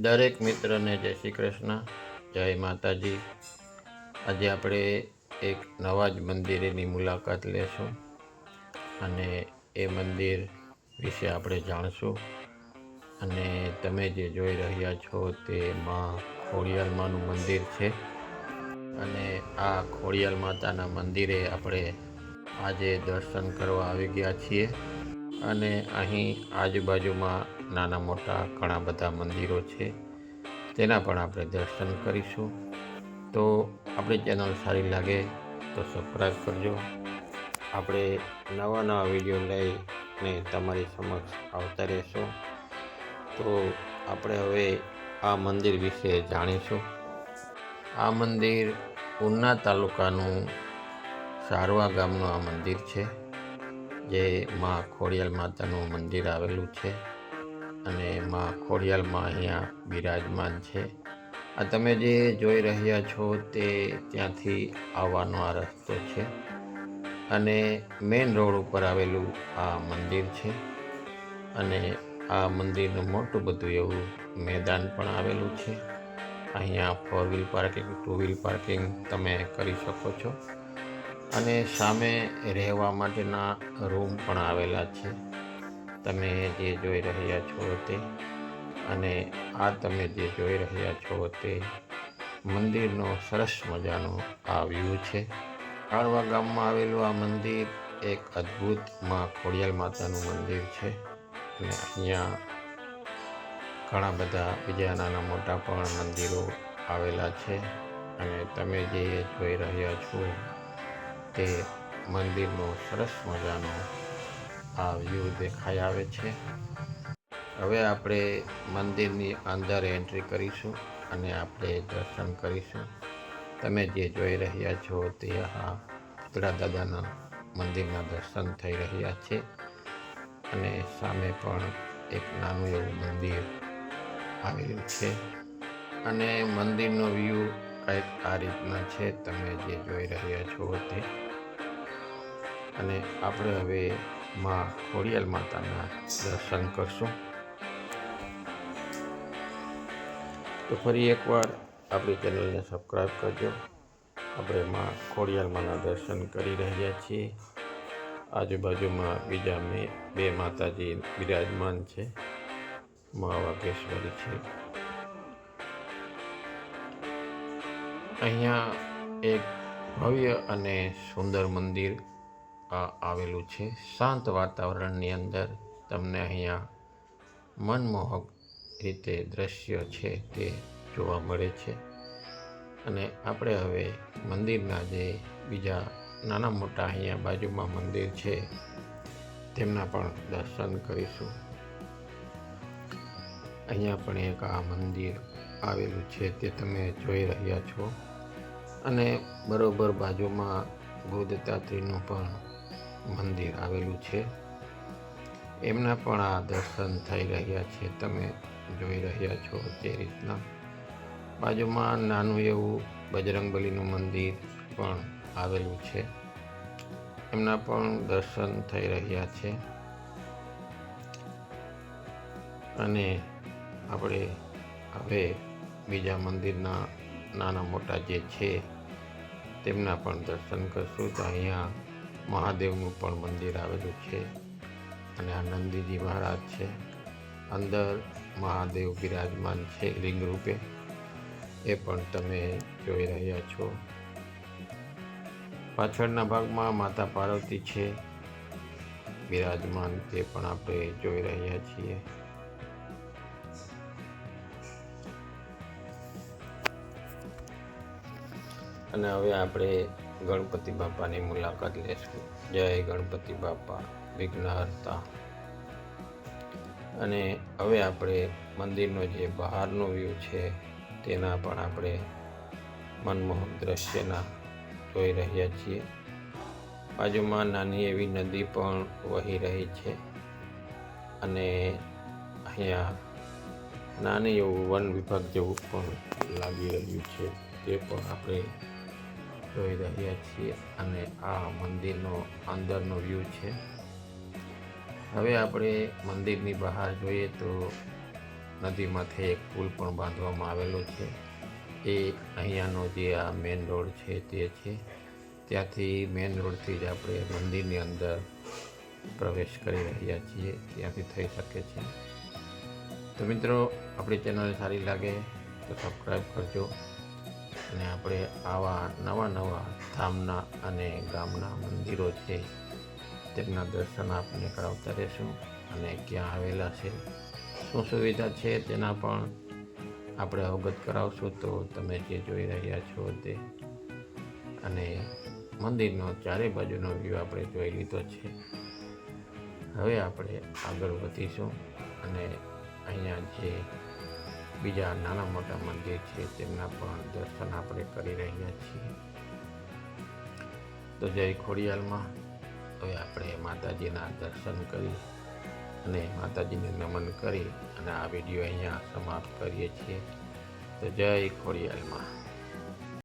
દરેક મિત્રને જય શ્રી કૃષ્ણ, જય માતાજી. આજે આપણે એક નવા જ મંદિરની મુલાકાત લેશું અને એ મંદિર વિશે આપણે જાણશું. અને તમે જે જોઈ રહ્યા છો તે માં ખોડિયાર માનું મંદિર છે. અને આ ખોડિયાર માતાના મંદિરે આપણે આજે દર્શન કરવા આવી ગયા છીએ. અને અહીં આજુબાજુમાં નાના મોટા ઘણા બધા મંદિરો છે, તેના પણ આપણે દર્શન કરીશું. તો આપણી ચેનલ સારી લાગે તો સબસ્ક્રાઈબ કરજો. આપણે નવા નવા વીડિયો લઈને તમારી સમક્ષ આવતા રહેશું. તો આપણે હવે આ મંદિર વિશે જાણીશું. આ મંદિર ઉના તાલુકાનું સારવા ગામનું આ મંદિર છે, જે માં ખોડિયાલ માતાનું મંદિર આવેલું છે. અને માં ખોડિયાલમાં અહીંયા બિરાજમાન છે. આ તમે જે જોઈ રહ્યા છો તે ત્યાંથી આવવાનો આ રસ્તો છે. અને મેઇન રોડ ઉપર આવેલું આ મંદિર છે. અને આ મંદિરનું મોટું બધું એવું મેદાન પણ આવેલું છે. અહીંયા four wheel parking two wheel parking તમે કરી શકો છો. અને સામે રહેવા માટેના રૂમ પણ આવેલા છે. તમે જે જોઈ રહ્યા છો તે અને આ તમે જે જોઈ રહ્યા છો તે મંદિરનો સરસ મજાનો આ વ્યૂ છે. કાળવા ગામમાં આવેલું આ મંદિર એક અદ્ભુતમાં ખોડિયાલ માતાનું મંદિર છે. અને અહીંયા ઘણા બધા બીજા નાના મોટા પણ મંદિરો આવેલા છે. અને તમે જે જોઈ રહ્યા છો તે મંદિરનો સરસ મજાનો આ વ્યૂ દેખાઈ આવે છે. હવે આપણે મંદિરની અંદર એન્ટ્રી કરીશું અને આપણે દર્શન કરીશું. તમે જે જોઈ રહ્યા છો તે આ પુતળા દાદાના મંદિરના દર્શન થઈ રહ્યા છે. અને સામે પણ એક નાનું એવું મંદિર આવેલું છે. અને મંદિરનો વ્યૂ કંઈક આ રીતના છે, તમે જે જોઈ રહ્યા છો તે. અને આપણે હવે માં, ખોડિયાલ માતાના દર્શન કરશું. તો ફરી એકવાર આપણી ચેનલને સબસ્ક્રાઈબ કરજો. આપણે માં, ખોડિયાલ માના દર્શન કરી રહ્યા છીએ. આજુબાજુમાં બીજા મેં, બે માતાજી બિરાજમાન છે. મા વાઘેશ્વરી છે. અહીંયા એક ભવ્ય અને સુંદર મંદિર આ આવેલું છે. શાંત વાતાવરણની અંદર તમને અહીંયા મનમોહક રીતે દ્રશ્ય છે તે જોવા મળે છે. અને આપણે હવે મંદિરના જે બીજા નાના મોટા અહીંયા બાજુમાં મંદિર છે, તેમના પણ દર્શન કરીશું. અહીંયા પણ એક આ મંદિર આવેલું છે તે તમે જોઈ રહ્યા છો. અને બરોબર બાજુમાં બુદ્ધતાત્રીનું પણ મંદિર આવેલું છે. એમના પણ આ દર્શન થઈ રહ્યા છે. તમે જોઈ રહ્યા છો તે રીતના. બાજુમાં નાનું એવું બજરંગબલીનું મંદિર પણ આવેલું છે. એમના પણ દર્શન થઈ રહ્યા છે. અને આપણે હવે બીજા મંદિરના નાના મોટા જે છે, તેમના પણ દર્શન કરશું. તો અહીંયા મહાદેવનું પણ મંદિર આવેલું છે અને આ નંદીજી મહારાજ છે. અંદર મહાદેવ બિરાજમાન છે લિંગ રૂપે એ પણ તમે જોઈ રહ્યા છો. પાછળના ભાગમાં માતા પાર્વતી છે. બિરાજમાન તે પણ આપણે જોઈ રહ્યા છીએ. અને હવે આપણે ગણપતિ બાપાની મુલાકાત લેશું. જય ગણપતિ બાપા, વિઘ્નહર્તા. અને હવે આપણે મંદિરનો જે બહારનો વ્યૂ છે, તેના પણ આપણે મનમોહક દ્રશ્યના જોઈ રહ્યા છીએ. બાજુમાં નાની એવી નદી પણ વહી રહી છે. અને અહીંયા નાની એવું વન વિભાગ જેવું પણ લાગી રહ્યું છે, તે પણ આપણે જોઈ રહ્યા છીએ અને આ મંદિરનો અંદરનો વ્યૂ છે. હવે આપણે મંદિરની બહાર જોઈએ તો નદીમાંથી એક પુલ પણ બાંધવામાં આવેલો છે. એ અહીંયાનો જે આ મેઇન રોડ છે તે છે. ત્યાંથી મેઇન રોડથી જ આપણે મંદિરની અંદર પ્રવેશ કરી રહ્યા છીએ. ત્યાંથી થઈ શકે છે. તો મિત્રો, આપણી ચેનલ સારી લાગે તો સબસ્ક્રાઈબ કરજો. અને આપણે આવા નવા નવા ધામના અને ગામના મંદિરો છે, તેમના દર્શન આપને કરાવતા રહેશું અને ક્યાં આવેલા છે, શું સુવિધા છે તેના પણ આપણે અવગત કરાવશું. તો તમે જે જોઈ રહ્યા છો તે અને મંદિરનો ચારે બાજુનો વ્યૂ આપણે જોઈ લીધો છે. હવે આપણે આગળ વધીશું અને અહીંયા જે બીજા નાના મોટા મંદિર છે, તેમના પણ દર્શન આપણે કરી રહ્યા છીએ. તો જય ખોડિયાલમાં. હવે આપણે માતાજીના દર્શન કરી અને માતાજીને નમન કરી અને આ વીડિયો અહીંયા સમાપ્ત કરીએ છીએ. તો જય ખોડિયાલમાં.